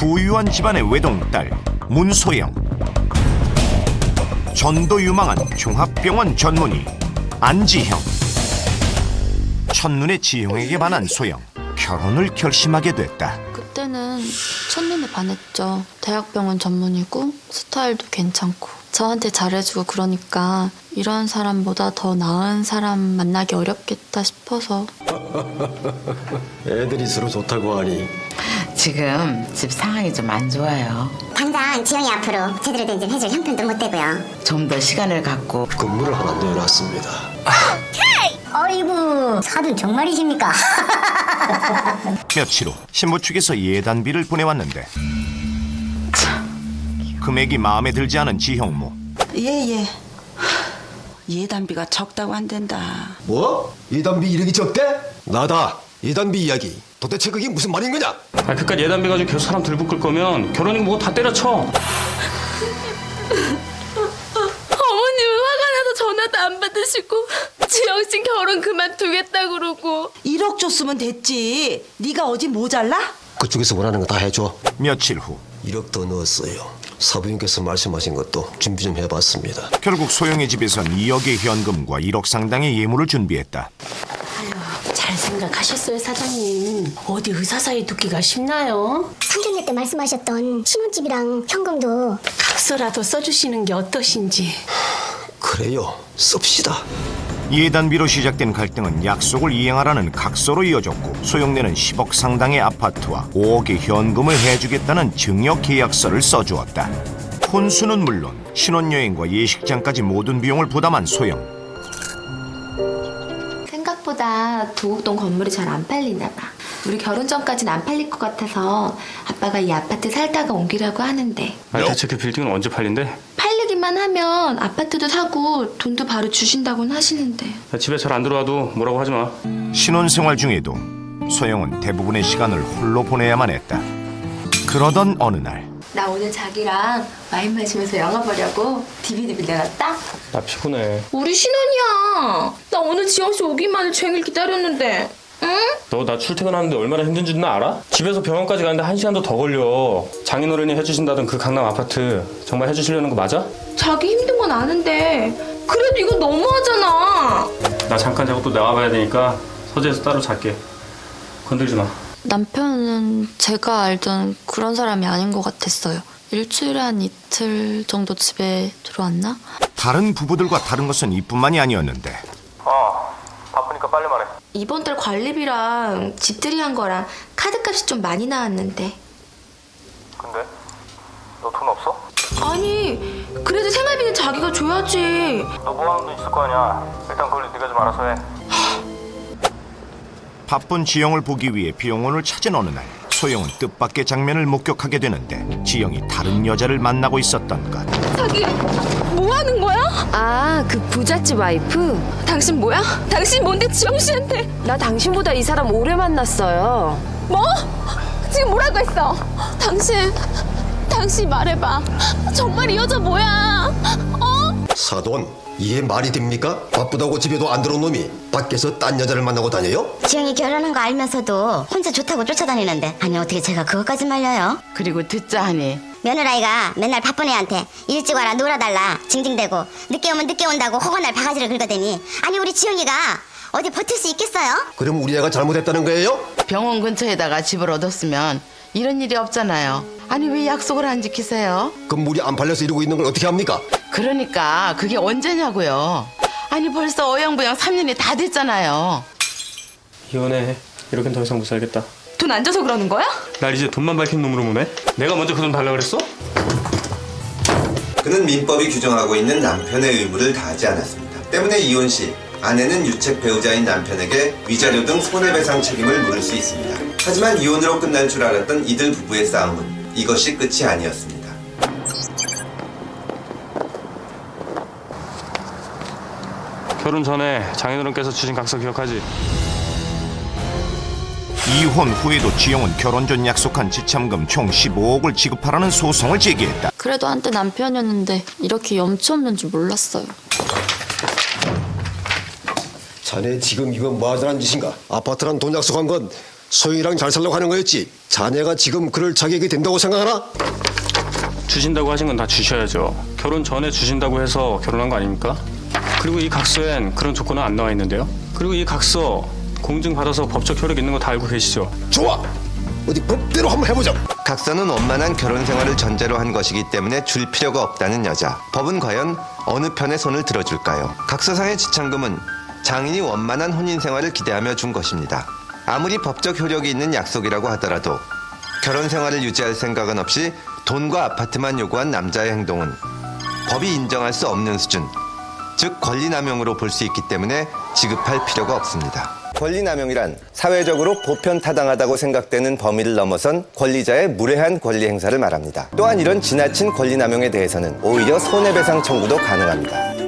부유한 집안의 외동딸 문소영. 전도 유망한 종합병원 전문의 안지형. 첫눈에 지형에게 반한 소영 결혼을 결심하게 됐다. 그때는 첫눈에 반했죠. 대학병원 전문이고 스타일도 괜찮고. 저한테 잘해주고 그러니까 이런 사람보다 더 나은 사람 만나기 어렵겠다 싶어서. 애들이 서로 좋다고 하니 지금 집 상황이 좀 안 좋아요. 당장 지영이 앞으로 제대로 된좀 해줄 형편도 못 되고요. 좀 더 시간을 갖고 건물을 하나 내놨습니다. 어이구 사돈 정말이십니까? 며칠 후 신부 측에서 예단비를 보내왔는데 금액이 마음에 들지 않은 지형모 예예. 예단비가 적다고 안 된다. 뭐? 이단비 이력이 적대? 나다. 이단비 이야기. 도대체 그게 무슨 말인 거냐? 아, 그깟 예단비 가지고 계속 사람 들붙을 거면 결혼이고 뭐다 때려쳐. 어머님은 화가 나서 전화도 안 받으시고 지영 씨 결혼 그만두겠다 그러고 1억 줬으면 됐지. 네가 어디 모자라? 그쪽에서 원하는 거 다 해줘. 며칠 후 1억 더 넣었어요. 사부인께서 말씀하신 것도 준비 좀 해봤습니다. 결국 소영의 집에선 2억의 현금과 1억 상당의 예물을 준비했다 잘 생각하셨어요 사장님 어디 의사 사이 두기가 쉽나요? 상견례 때 말씀하셨던 신혼집이랑 현금도 각서라도 써주시는 게 어떠신지 그래요. 씁시다. 예단비로 시작된 갈등은 약속을 이행하라는 각서로 이어졌고 소영네는 10억 상당의 아파트와 5억의 현금을 해주겠다는 증여 계약서를 써주었다. 혼수는 물론 신혼여행과 예식장까지 모든 비용을 부담한 소영. 생각보다 도곡동 건물이 잘 안 팔리나 봐. 우리 결혼 전까지는 안 팔릴 것 같아서 아빠가 이 아파트 살다가 옮기라고 하는데 아니, 대체 그 빌딩은 언제 팔린대? 팔리기만 하면 아파트도 사고 돈도 바로 주신다고는 하시는데 나 집에 잘 안 들어와도 뭐라고 하지 마. 신혼생활 중에도 소영은 대부분의 시간을 홀로 보내야만 했다. 그러던 어느 날 나 오늘 자기랑 와인 마시면서 영화 보려고 DVD 빌려놨다? 나 피곤해. 우리 신혼이야 나 오늘 지영 씨 오기만을 종일 기다렸는데 응? 너 나 출퇴근하는데 얼마나 힘든지 는 알아? 집에서 병원까지 가는데 한 시간도 더 걸려. 장인어른이 해주신다던 그 강남 아파트 정말 해주시려는 거 맞아? 자기 힘든 건 아는데 그래도 이건 너무하잖아 나 잠깐 자고 또 나가봐야 되니까 서재에서 따로 잘게. 건들지 마. 남편은 제가 알던 그런 사람이 아닌 것 같았어요. 일주일에 한 이틀 정도 집에 들어왔나? 다른 부부들과 다른 것은 이뿐만이 아니었는데 어, 바쁘니까 빨리 말해. 이번 달 관리비랑 집들이 한 거랑 카드값이 좀 많이 나왔는데 근데 너 돈 없어? 아니 그래도 생활비는 자기가 줘야지 너 모아놓은 돈 있을 거 아니야. 일단 그걸 네가 좀 알아서 해. 바쁜 지영을 보기 위해 비용원을 찾은 어느 날 소영은 뜻밖의 장면을 목격하게 되는데 지영이 다른 여자를 만나고 있었던 것 자기 뭐 하는 거야? 아, 그 부잣집 와이프? 당신 뭐야? 당신 뭔데 지영 씨한테 나 당신보다 이 사람 오래 만났어요. 뭐? 지금 뭐라고 했어? 당신 당신 말해봐 정말 이 여자 뭐야? 어? 사돈, 이게 말이 됩니까? 바쁘다고 집에도 안 들어온 놈이 밖에서 딴 여자를 만나고 다녀요? 지영이 결혼한 거 알면서도 혼자 좋다고 쫓아다니는데 아니 어떻게 제가 그것까지 말려요? 그리고 듣자 하니 며느라이가 맨날 바쁜 애한테 일찍 와라 놀아달라 징징대고 늦게 오면 늦게 온다고 허건날 바가지를 긁어대니 아니 우리 지영이가 어디 버틸 수 있겠어요? 그럼 우리 애가 잘못했다는 거예요? 병원 근처에다가 집을 얻었으면 이런 일이 없잖아요. 아니 왜 약속을 안 지키세요? 건물이 안 팔려서 이러고 있는 걸 어떻게 합니까? 그러니까 그게 언제냐고요. 아니 벌써 어영부영 3년이 다 됐잖아요. 이혼해. 이렇게는 더 이상 못 살겠다. 돈 안 줘서 그러는 거야? 날 이제 돈만 밝힌 놈으로 보네? 내가 먼저 그 돈 달라 그랬어? 그는 민법이 규정하고 있는 남편의 의무를 다하지 않았습니다. 때문에 이혼 시 아내는 유책 배우자인 남편에게 위자료 등 손해배상 책임을 물을 수 있습니다. 하지만 이혼으로 끝날 줄 알았던 이들 부부의 싸움은 이것이 끝이 아니었습니다. 결혼 전에 장인어른께서 주신 각서 기억하지? 이혼 후에도 지영은 결혼 전 약속한 지참금 총 15억을 지급하라는 소송을 제기했다 그래도 한때 남편이었는데 이렇게 염치 없는 줄 몰랐어요. 자네 지금 이건 뭐 하자는 짓인가? 아파트란 돈 약속한 건 소영이랑 잘 살려고 하는 거였지. 자네가 지금 그럴 자격이 된다고 생각하나? 주신다고 하신 건 다 주셔야죠. 결혼 전에 주신다고 해서 결혼한 거 아닙니까? 그리고 이 각서엔 그런 조건은 안 나와 있는데요. 그리고 이 각서 공증 받아서 법적 효력 있는 거 다 알고 계시죠? 좋아. 어디 법대로 한번 해보자. 각서는 원만한 결혼 생활을 전제로 한 것이기 때문에 줄 필요가 없다는 여자. 법은 과연 어느 편의 손을 들어줄까요? 각서상의 지참금은 장인이 원만한 혼인 생활을 기대하며 준 것입니다. 아무리 법적 효력이 있는 약속이라고 하더라도 결혼 생활을 유지할 생각은 없이 돈과 아파트만 요구한 남자의 행동은 법이 인정할 수 없는 수준, 즉 권리남용으로 볼 수 있기 때문에 지급할 필요가 없습니다. 권리남용이란 사회적으로 보편 타당하다고 생각되는 범위를 넘어선 권리자의 무례한 권리 행사를 말합니다. 또한 이런 지나친 권리남용에 대해서는 오히려 손해배상 청구도 가능합니다.